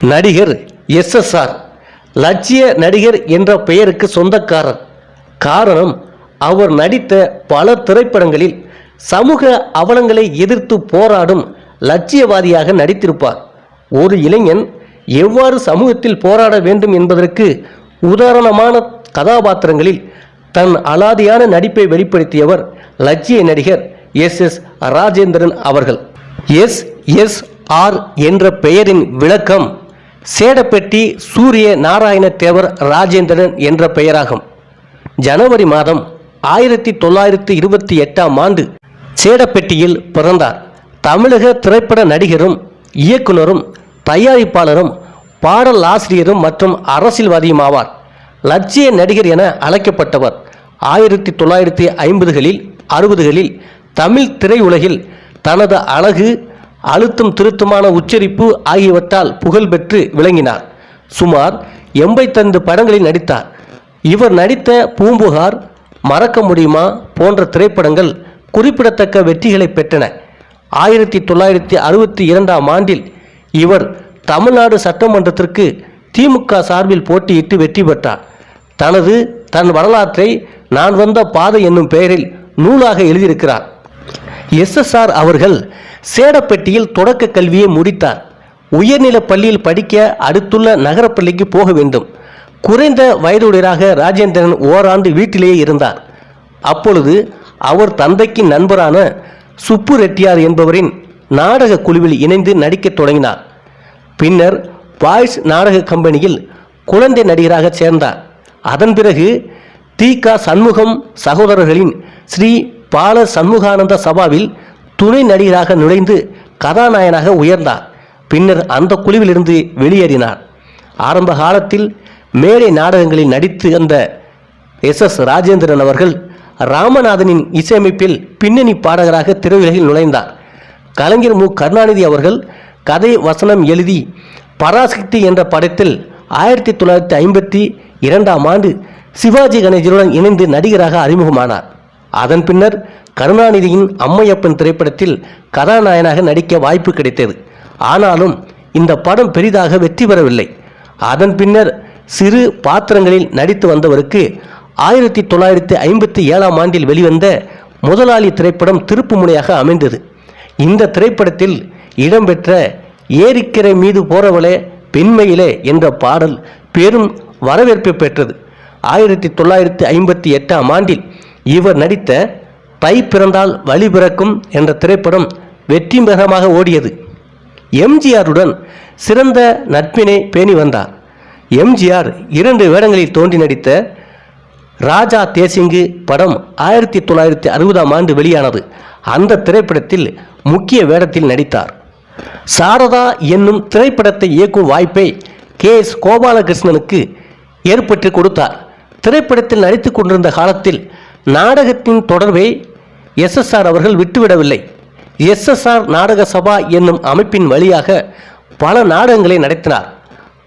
நடிகர் எஸ்எஸ்ஆர் லட்சிய நடிகர் என்ற பெயருக்கு சொந்தக்காரர். காரணம் அவர் நடித்த பல திரைப்படங்களில் சமூக அவலங்களை எதிர்த்து போராடும் லட்சியவாதியாக நடித்திருப்பார். ஒரு இளைஞன் எவ்வாறு சமூகத்தில் போராட வேண்டும் என்பதற்கு உதாரணமான கதாபாத்திரங்களில் தன் அலாதியான நடிப்பை வெளிப்படுத்தியவர் லட்சிய நடிகர் எஸ் எஸ் ராஜேந்திரன் அவர்கள். எஸ் எஸ் ஆர் என்ற பெயரின் விளக்கம் சேடப்பெட்டி சூரிய நாராயண தேவர் ராஜேந்திரன் என்ற பெயராகும். ஜனவரி மாதம் ஆயிரத்தி தொள்ளாயிரத்தி இருபத்தி எட்டாம் ஆண்டு சேடப்பெட்டியில் பிறந்தார். தமிழக திரைப்பட நடிகரும் இயக்குனரும் தயாரிப்பாளரும் பாடல் ஆசிரியரும் மற்றும் அரசியல்வாதியும் ஆவார். லட்சிய நடிகர் என அழைக்கப்பட்டவர். ஆயிரத்தி தொள்ளாயிரத்தி ஐம்பதுகளில் அறுபதுகளில் தமிழ் திரையுலகில் தனது அழகு அழுத்தம் திருத்தமான உச்சரிப்பு ஆகியவற்றால் புகழ்பெற்று விளங்கினார். சுமார் எண்பத்தைந்து படங்களில் நடித்தார். இவர் நடித்த பூம்புகார் மறக்க முடியுமா போன்ற திரைப்படங்கள் குறிப்பிடத்தக்க வெற்றிகளை பெற்றன. ஆயிரத்தி தொள்ளாயிரத்தி அறுபத்தி இரண்டாம் ஆண்டில் இவர் தமிழ்நாடு சட்டமன்றத்திற்கு திமுக சார்பில் போட்டியிட்டு வெற்றி பெற்றார். தனது தன் வரலாற்றை நான் வந்த பாதை என்னும் பெயரில் நூலாக எழுதியிருக்கிறார். எஸ்எஸ்ஆர் அவர்கள் சேடப்பட்டியில் தொடக்க கல்வியை முடித்தார். உயர்நிலைப் பள்ளியில் படிக்க அடுத்துள்ள நகரப்பள்ளிக்கு போக வேண்டும். குறைந்த வயதுடையராக ராஜேந்திரன் ஓராண்டு வீட்டிலேயே இருந்தார். அப்பொழுது அவர் தந்தைக்கு நண்பரான சுப்பு ரெட்டியார் என்பவரின் நாடக குழுவில் இணைந்து நடிக்கத் தொடங்கினார். பின்னர் பாய்ஸ் நாடக கம்பெனியில் குழந்தை நடிகராக சேர்ந்தார். அதன் பிறகு தி. க. சண்முகம் சகோதரர்களின் ஸ்ரீ பால சண்முகானந்த சபாவில் துணை நடிகராக நுழைந்து கதாநாயகனாக உயர்ந்தார். பின்னர் அந்த குழுவிலிருந்து வெளியேறினார். ஆரம்ப காலத்தில் மேடை நாடகங்களில் நடித்து வந்த எஸ் எஸ் ராஜேந்திரன் அவர்கள் ராமநாதனின் இசையமைப்பில் பின்னணி பாடகராக திரையுலகில் நுழைந்தார். கலைஞர் மு. கருணாநிதி அவர்கள் கதை வசனம் எழுதி பராசக்தி என்ற படத்தில் ஆயிரத்தி தொள்ளாயிரத்தி ஐம்பத்தி இரண்டாம் ஆண்டு சிவாஜி கணேசனுடன் இணைந்து நடிகராக அறிமுகமானார். அதன் பின்னர் கருணாநிதியின் அம்மையப்பன் திரைப்படத்தில் கதாநாயகனாக நடிக்க வாய்ப்பு கிடைத்தது. ஆனாலும் இந்த படம் பெரிதாக வெற்றி பெறவில்லை. அதன் பின்னர் சிறு பாத்திரங்களில் நடித்து வந்தவருக்கு ஆயிரத்தி தொள்ளாயிரத்தி ஐம்பத்தி ஏழாம் ஆண்டில் வெளிவந்த முதலாளி திரைப்படம் திருப்புமுனையாக அமைந்தது. இந்த திரைப்படத்தில் இடம்பெற்ற ஏரிக்கரை மீது போறவளே பெண்மையிலே என்ற பாடல் பெரும் வரவேற்பை பெற்றது. ஆயிரத்தி தொள்ளாயிரத்தி ஐம்பத்தி எட்டாம் ஆண்டில் இவர் நடித்த தை பிறந்தால் வழி பிறக்கும் என்ற திரைப்படம் வெற்றிகரமாக ஓடியது. எம்ஜிஆருடன் சிறந்த நட்பினை பேணி வந்தார். எம்ஜிஆர் இரண்டு வேடங்களில் தோன்றி நடித்த ராஜா தேசிங்கு படம் ஆயிரத்தி தொள்ளாயிரத்தி அறுபதாம் ஆண்டு வெளியானது. அந்த திரைப்படத்தில் முக்கிய வேடத்தில் நடித்தார். சாரதா என்னும் திரைப்படத்தை இயக்கும் வாய்ப்பை கே எஸ் கோபாலகிருஷ்ணனுக்கு ஏற்பட்டு கொடுத்தார். திரைப்படத்தில் நடித்துக் கொண்டிருந்த காலத்தில் நாடகத்தின் தொடர்பை எஸ்எஸ்ஆர் அவர்கள் விட்டுவிடவில்லை. எஸ்எஸ்ஆர் நாடக சபா என்னும் அமைப்பின் வழியாக பல நாடகங்களை நடத்தினார்.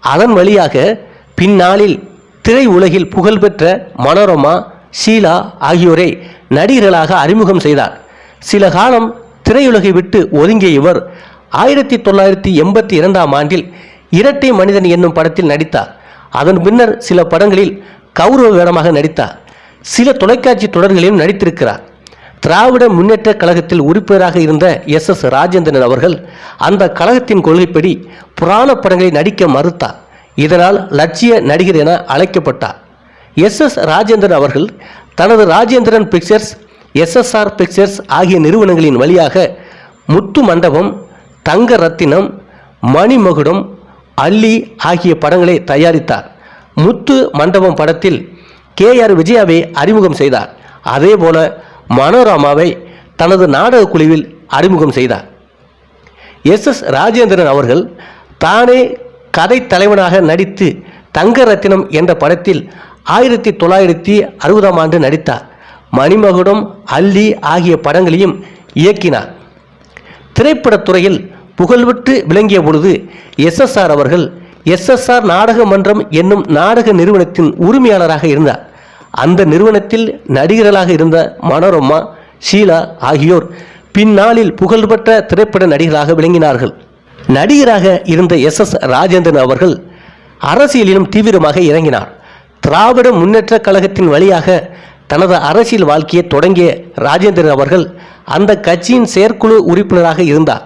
அதன் வழியாக பின்னாளில் திரை உலகில் புகழ்பெற்ற மனோரமா ஷீலா ஆகியோரை நடிகர்களாக அறிமுகம் செய்தார். சில காலம் திரையுலகை விட்டு ஒதுங்கிய இவர் ஆயிரத்தி தொள்ளாயிரத்தி எண்பத்தி இரண்டாம் ஆண்டில் இரட்டை மனிதன் என்னும் படத்தில் நடித்தார். அதன் பின்னர் சில படங்களில் கௌரவ வேடமாக நடித்தார். சில தொலைக்காட்சி தொடர்களிலும் நடித்திருக்கிறார். திராவிட முன்னேற்ற கழகத்தில் உறுப்பினராக இருந்த எஸ் எஸ் ராஜேந்திரன் அவர்கள் அந்த கழகத்தின் கொள்கைப்படி புராண படங்களை நடிக்க மறுத்தார். இதனால் லட்சிய நடிகர் என அழைக்கப்பட்டார். எஸ் எஸ் ராஜேந்திரன் அவர்கள் தனது ராஜேந்திரன் பிக்சர்ஸ் எஸ்எஸ்ஆர் பிக்சர்ஸ் ஆகிய நிறுவனங்களின் வழியாக முத்து மண்டபம் தங்க ரத்தினம் மணிமகுடம் அள்ளி ஆகிய படங்களை தயாரித்தார். முத்து மண்டபம் படத்தில் கே ஆர் விஜயாவை அறிமுகம் செய்தார். அதேபோல மனோரமாவை தனது நாடக குழுவில் அறிமுகம் செய்தார். எஸ் எஸ் ராஜேந்திரன் அவர்கள் தானே கதை தலைவனாக நடித்து தங்க ரத்தினம் என்ற படத்தில் ஆயிரத்தி தொள்ளாயிரத்தி அறுபதாம் ஆண்டு நடித்தார். மணிமகுடம் அல்லி ஆகிய படங்களையும் இயக்கினார். திரைப்படத்துறையில் புகழ்பெற்று விளங்கிய பொழுது எஸ்எஸ்ஆர் அவர்கள் எஸ்எஸ்ஆர் நாடக மன்றம் என்னும் நாடக நிறுவனத்தின் உரிமையாளராக இருந்தார். அந்த நிறுவனத்தில் நடிகர்களாக இருந்த மனோரமா ஷீலா ஆகியோர் பின்னாளில் புகழ்பெற்ற திரைப்பட நடிகராக விளங்கினார்கள். நடிகராக இருந்த எஸ் எஸ் ராஜேந்திரன் அவர்கள் அரசியலிலும் தீவிரமாக இறங்கினார். திராவிட முன்னேற்ற கழகத்தின் வழியாக தனது அரசியல் வாழ்க்கையை தொடங்கிய ராஜேந்திரன் அவர்கள் அந்த கட்சியின் செயற்குழு உறுப்பினராக இருந்தார்.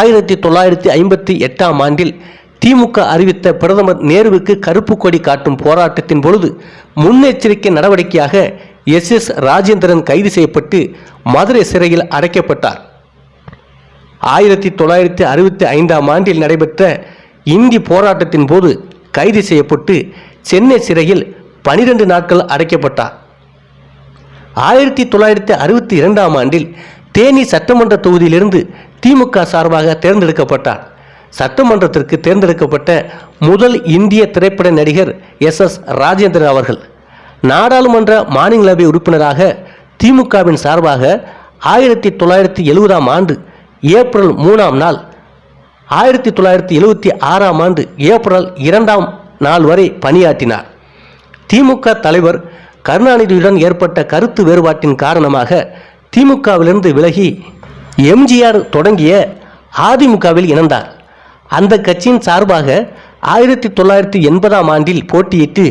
ஆயிரத்தி தொள்ளாயிரத்தி ஐம்பத்தி எட்டாம் ஆண்டில் திமுக அறிவித்த பிரதமர் நேருவுக்கு கருப்பு கொடி காட்டும் போராட்டத்தின் பொழுது முன்னெச்சரிக்கை நடவடிக்கையாக எஸ் எஸ் ராஜேந்திரன் கைது செய்யப்பட்டு மதுரை சிறையில் அடைக்கப்பட்டார். ஆயிரத்தி தொள்ளாயிரத்தி அறுபத்தி ஐந்தாம் ஆண்டில் நடைபெற்ற இந்தி போராட்டத்தின் போது கைது செய்யப்பட்டு சென்னை சிறையில் பனிரெண்டு நாட்கள் அடைக்கப்பட்டார். ஆயிரத்தி தொள்ளாயிரத்தி அறுபத்தி இரண்டாம் ஆண்டில் தேனி சட்டமன்ற தொகுதியிலிருந்து திமுக சார்பாக தேர்ந்தெடுக்கப்பட்டார். சட்டமன்றத்திற்கு தேர்ந்தெடுக்கப்பட்ட முதல் இந்திய திரைப்பட நடிகர் எஸ் எஸ் ராஜேந்திரன் அவர்கள். நாடாளுமன்ற மாநிலங்களவை உறுப்பினராக திமுகவின் சார்பாக ஆயிரத்தி தொள்ளாயிரத்தி எழுபதாம் ஆண்டு ஏப்ரல் மூணாம் நாள் ஆயிரத்தி தொள்ளாயிரத்தி எழுபத்தி ஆறாம் ஆண்டு ஏப்ரல் இரண்டாம் நாள் வரை பணியாற்றினார். திமுக தலைவர் கருணாநிதியுடன் ஏற்பட்ட கருத்து வேறுபாட்டின் காரணமாக திமுகவிலிருந்து விலகி எம்ஜிஆர் தொடங்கிய அதிமுகவில் இணைந்தார். அந்த கட்சியின் சார்பாக ஆயிரத்தி தொள்ளாயிரத்தி எண்பதாம் ஆண்டில் போட்டியிட்டு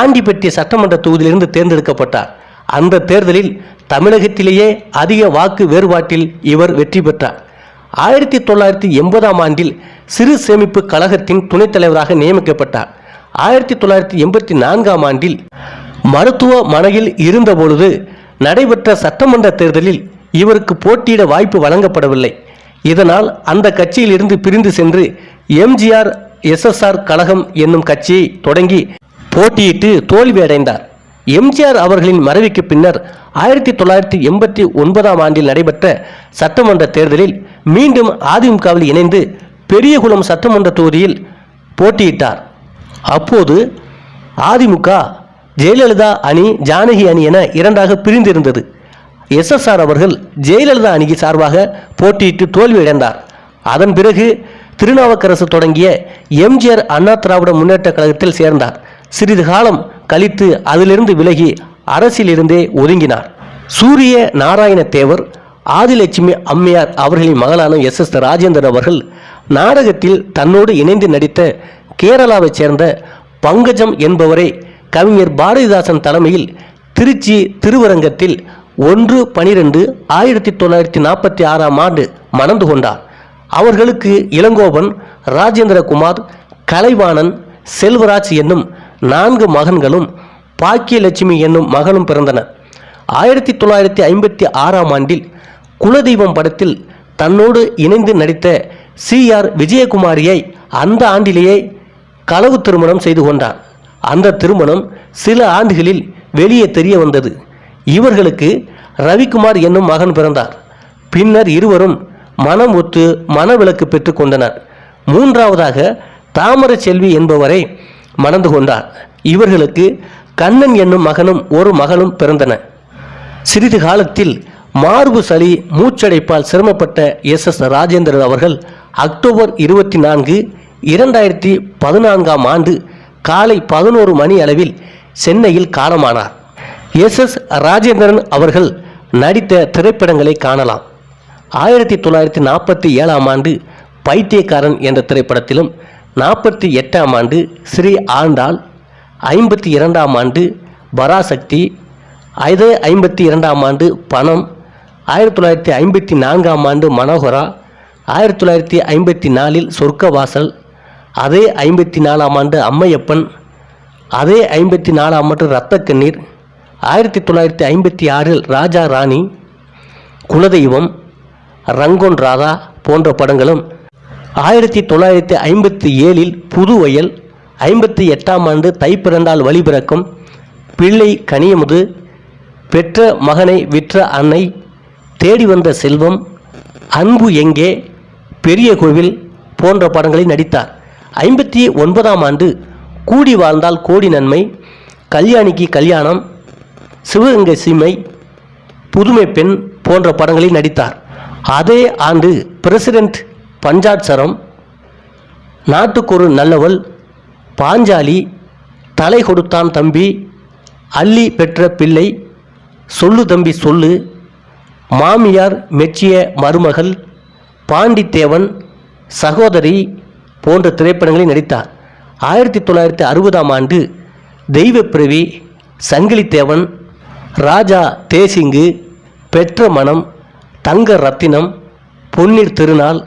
ஆண்டிப்பட்டி சட்டமன்ற தொகுதியிலிருந்து தேர்ந்தெடுக்கப்பட்டார். அந்த தேர்தலில் தமிழகத்திலேயே அதிக வாக்கு வேறுபாட்டில் இவர் வெற்றி பெற்றார். ஆயிரத்தி தொள்ளாயிரத்தி எண்பதாம் ஆண்டில் சிறு சேமிப்பு கழகத்தின் துணைத் தலைவராக நியமிக்கப்பட்டார். ஆயிரத்தி தொள்ளாயிரத்தி எண்பத்தி நான்காம் ஆண்டில் மருத்துவமனையில் இருந்தபொழுது நடைபெற்ற சட்டமன்ற தேர்தலில் இவருக்கு போட்டியிட வாய்ப்பு வழங்கப்படவில்லை. இதனால் அந்த கட்சியிலிருந்து பிரிந்து சென்று எம்ஜிஆர் எஸ்எஸ்ஆர் கழகம் என்னும் கட்சியை தொடங்கி போட்டியிட்டு தோல்வி அடைந்தார். எம்ஜிஆர் அவர்களின் மறைவுக்கு பின்னர் ஆயிரத்தி தொள்ளாயிரத்தி எண்பத்தி ஒன்பதாம் ஆண்டில் நடைபெற்ற சட்டமன்ற தேர்தலில் மீண்டும் அதிமுகவில் இணைந்து பெரியகுளம் சட்டமன்ற தொகுதியில் போட்டியிட்டார். அப்போது அதிமுக ஜெயலலிதா அணி ஜானகி அணி என இரண்டாக பிரிந்திருந்தது. எஸ்எஸ்ஆர் அவர்கள் ஜெயலலிதா அணிக்கு சார்பாக போட்டியிட்டு தோல்வியடைந்தார். அதன் பிறகு திருநாவுக்கரசு தொடங்கிய எம்ஜிஆர் அண்ணா திராவிட முன்னேற்ற கழகத்தில் சேர்ந்தார். சிறிது காலம் கழித்து அதிலிருந்து விலகி அரசியலிருந்தே ஒதுங்கினார். சூரிய நாராயண தேவர் ஆதிலட்சுமி அம்மையார் அவர்களின் மகளான எஸ். எஸ். ராஜேந்திரன் அவர்கள் நாடகத்தில் தன்னோடு இணைந்து நடித்த கேரளாவைச் சேர்ந்த பங்கஜம் என்பவரை கவிஞர் பாரதிதாசன் தலைமையில் திருச்சி திருவரங்கத்தில் ஒன்று பனிரெண்டு ஆயிரத்தி தொள்ளாயிரத்தி நாற்பத்தி ஆறாம் ஆண்டு மணந்து கொண்டார். அவர்களுக்கு இளங்கோவன் ராஜேந்திரகுமார் கலைவாணன் செல்வராஜ் என்னும் நான்கு மகன்களும் பாக்கியலட்சுமி என்னும் மகனும் பிறந்தனர். ஆயிரத்தி தொள்ளாயிரத்தி ஐம்பத்தி ஆறாம் ஆண்டில் குலதெய்வம் படத்தில் தன்னோடு இணைந்து நடித்த சி ஆர் விஜயகுமாரியை அந்த ஆண்டிலேயே களவு திருமணம் செய்து கொண்டார். அந்த திருமணம் சில ஆண்டுகளில் வெளியே தெரிய வந்தது. இவர்களுக்கு ரவிக்குமார் என்னும் மகன் பிறந்தார். பின்னர் இருவரும் மனம் ஒத்து மனவிலக்கு பெற்று கொண்டனர். மூன்றாவதாக தாமர செல்வி என்பவரை மணந்து கொண்டார். இவர்களுக்கு கண்ணன் என்னும் மகனும் ஒரு மகளும் பிறந்தன. சிறிது காலத்தில் மார்பு சளி மூச்சடைப்பால் சிரமப்பட்ட எஸ். எஸ். ராஜேந்திரன் அவர்கள் அக்டோபர் இருபத்தி நான்கு இரண்டாயிரத்தி பதினான்காம் ஆண்டு காலை பதினோரு மணி அளவில் சென்னையில் காலமானார். எஸ் எஸ் ராஜேந்திரன் அவர்கள் நடித்த திரைப்படங்களை காணலாம். ஆயிரத்தி தொள்ளாயிரத்தி நாற்பத்தி ஏழாம் ஆண்டு பைத்தியக்காரன் என்ற திரைப்படத்திலும் நாற்பத்தி எட்டாம் ஆண்டு ஸ்ரீ ஆண்டாள் ஐம்பத்தி இரண்டாம் ஆண்டு பராசக்தி அதே ஐம்பத்தி இரண்டாம் ஆண்டு பணம் ஆயிரத்தி தொள்ளாயிரத்தி ஐம்பத்தி நான்காம் ஆண்டு மனோகரா ஆயிரத்தி தொள்ளாயிரத்தி ஐம்பத்தி நாலில் சொர்க்கவாசல் அதே ஐம்பத்தி நாலாம் ஆண்டு அம்மையப்பன் அதே ஐம்பத்தி நாலாம் ஆண்டு இரத்தக்கண்ணீர் ஆயிரத்தி தொள்ளாயிரத்தி ஐம்பத்தி ஆறில் ராஜா ராணி குலதெய்வம் ரங்கோன் ராதா போன்ற படங்களும் ஆயிரத்தி தொள்ளாயிரத்தி ஐம்பத்தி ஏழில் புதுவயல் ஐம்பத்தி எட்டாம் ஆண்டு தை பிறந்தால் வழி பிறக்கும் பிள்ளை கனியமுது பெற்ற மகனை விற்ற அன்னை தேடி வந்த செல்வம் அன்பு எங்கே பெரிய கோவில் போன்ற படங்களில் நடித்தார். ஐம்பத்தி ஒன்பதாம் ஆண்டு கூடி வாழ்ந்தால் கோடி நன்மை கல்யாணிக்கு கல்யாணம் சிவகங்கை சீமை புதுமை பெண் போன்ற படங்களில் நடித்தார். அதே ஆண்டு பிரசிடென்ட் பஞ்சாட்சரம் நாட்டுக்கொரு நல்லவள் பாஞ்சாலி தலை கொடுத்தான் தம்பி அள்ளி பெற்ற பிள்ளை சொல்லு தம்பி சொல்லு மாமியார் மெச்சிய மருமகள் பாண்டித்தேவன் சகோதரி போன்ற திரைப்படங்களில் நடித்தார். ஆயிரத்தி தொள்ளாயிரத்தி அறுபதாம் ஆண்டு தெய்வப்பிரவி சங்கிலித்தேவன் ராஜா தேசிங்கு பெற்ற மனம் தங்க ரத்தினம் பொன்னீர் திருநாள்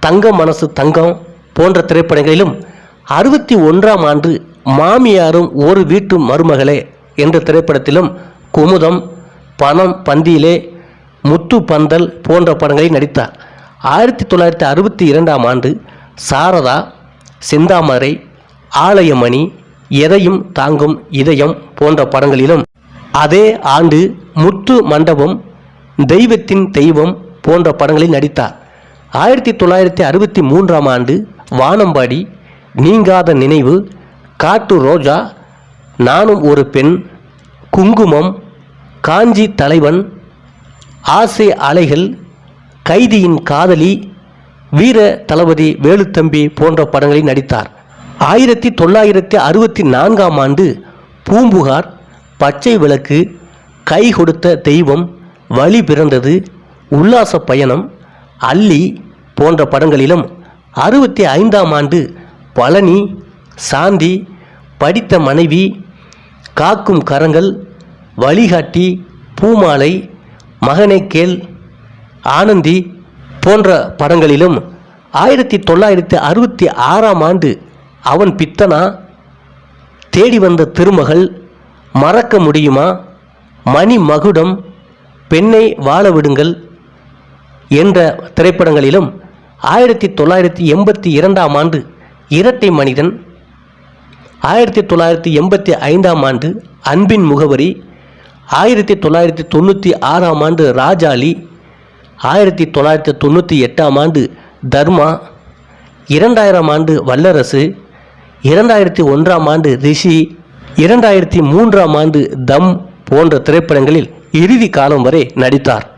தங்க மனசு தங்கம் போன்ற திரைப்படங்களிலும் அறுபத்தி ஒன்றாம் ஆண்டு மாமியாரும் ஒரு வீட்டு மருமகளே என்ற திரைப்படத்திலும் குமுதம் பணம் பந்தியிலே முத்து பந்தல் போன்ற படங்களில் நடித்தார். ஆயிரத்தி தொள்ளாயிரத்தி அறுபத்தி இரண்டாம் ஆண்டு சாரதா செந்தாமரை ஆலயமணி எதையும் தாங்கும் இதயம் போன்ற படங்களிலும் அதே ஆண்டு முத்து மண்டபம் தெய்வத்தின் தெய்வம் போன்ற படங்களில் நடித்தார். ஆயிரத்தி தொள்ளாயிரத்தி அறுபத்தி மூன்றாம் ஆண்டு வானம்பாடி நீங்காத நினைவு காட்டு ரோஜா நானும் ஒரு பெண் குங்குமம் காஞ்சி தலைவன் ஆசை அலைகள் கைதியின் காதலி வீர தளபதி வேலுத்தம்பி போன்ற படங்களில் நடித்தார். ஆயிரத்தி தொள்ளாயிரத்தி அறுபத்தி நான்காம் ஆண்டு பூம்புகார் பச்சை விளக்கு கை கொடுத்த தெய்வம் வழி பிறந்தது உல்லாச பயணம் அல்லி போன்ற படங்களிலும் அறுபத்தி ஐந்தாம் ஆண்டு பழனி சாந்தி படித்த மனைவி காக்கும் கரங்கள் வழிகாட்டி பூமாலை மகனே கேள் ஆனந்தி போன்ற படங்களிலும் ஆயிரத்தி தொள்ளாயிரத்தி அறுபத்தி ஆறாம் ஆண்டு அவன் பித்தனா தேடி வந்த திருமகள் மறக்க முடியுமா? மணி மகுடம் பெண்ணை வாழ விடுங்கள் என்ற திரைப்படங்களிலும் ஆயிரத்தி தொள்ளாயிரத்தி எண்பத்தி இரண்டாம் ஆண்டு இரட்டை மனிதன் ஆயிரத்தி தொள்ளாயிரத்தி எண்பத்தி ஐந்தாம் ஆண்டு அன்பின் முகவரி ஆயிரத்தி தொள்ளாயிரத்தி தொண்ணூற்றி ஆறாம் ஆண்டு ராஜாளி ஆயிரத்தி தொள்ளாயிரத்தி தொண்ணூற்றி எட்டாம் ஆண்டு தர்மா இரண்டாயிரம் ஆண்டு வல்லரசு இரண்டாயிரத்தி ஒன்றாம் ஆண்டு ரிஷி இரண்டாயிரத்தி மூன்றாம் ஆண்டு தம் போன்ற திரைப்படங்களில் இறுதி காலம் வரை நடித்தார்.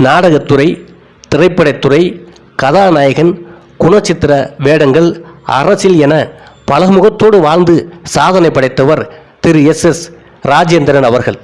நாடகத்துறை திரைப்படத்துறை கதாநாயகன் குணச்சித்திர வேடங்கள் அரசியல் என பலமுகத்தோடு வாழ்ந்து சாதனை படைத்தவர் திரு எஸ் எஸ் ராஜேந்திரன் அவர்கள்.